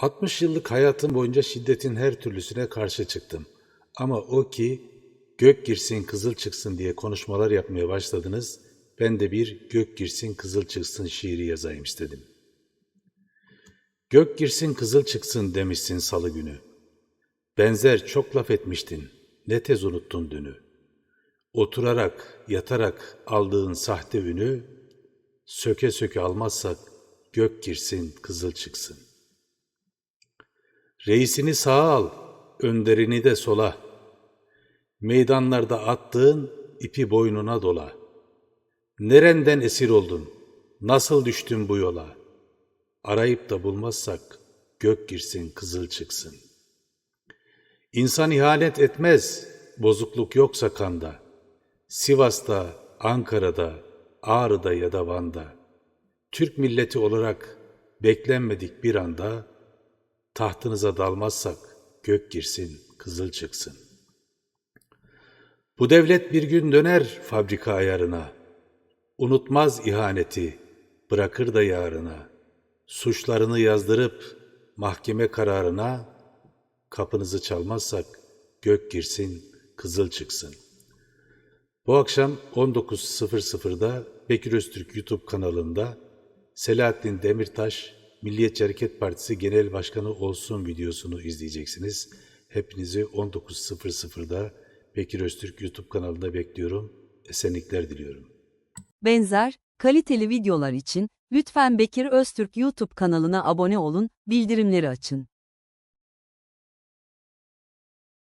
60 yıllık hayatım boyunca şiddetin her türlüsüne karşı çıktım. Ama o ki gök girsin kızıl çıksın diye konuşmalar yapmaya başladınız. Ben de bir gök girsin kızıl çıksın şiiri yazayım istedim. Gök girsin kızıl çıksın demişsin salı günü. Benzer çok laf etmiştin. Ne tez unuttun dünü. Oturarak, yatarak aldığın sahte ünü, söke söke almazsak gök girsin kızıl çıksın. Reisini sağa al, önderini de sola. Meydanlarda attığın ipi boynuna dola. Nerenden esir oldun? Nasıl düştün bu yola? Arayıp da bulmazsak gök girsin kızıl çıksın. İnsan ihanet etmez, bozukluk yoksa kanda. Sivas'ta, Ankara'da, Ağrı'da ya da Van'da. Türk milleti olarak beklenmedik bir anda tahtınıza dalmazsak gök girsin, kızıl çıksın. Bu devlet bir gün döner fabrika ayarına. Unutmaz ihaneti, bırakır da yarına. Suçlarını yazdırıp mahkeme kararına kapınızı çalmazsak gök girsin, kızıl çıksın. Bu akşam 19.00'da Bekir Öztürk YouTube kanalında Selahattin Demirtaş Milliyetçi Hareket Partisi Genel Başkanı olsun videosunu izleyeceksiniz. Hepinizi 19.00'da Bekir Öztürk YouTube kanalında bekliyorum. Esenlikler diliyorum. Benzer, kaliteli videolar için lütfen Bekir Öztürk YouTube kanalına abone olun, bildirimleri açın.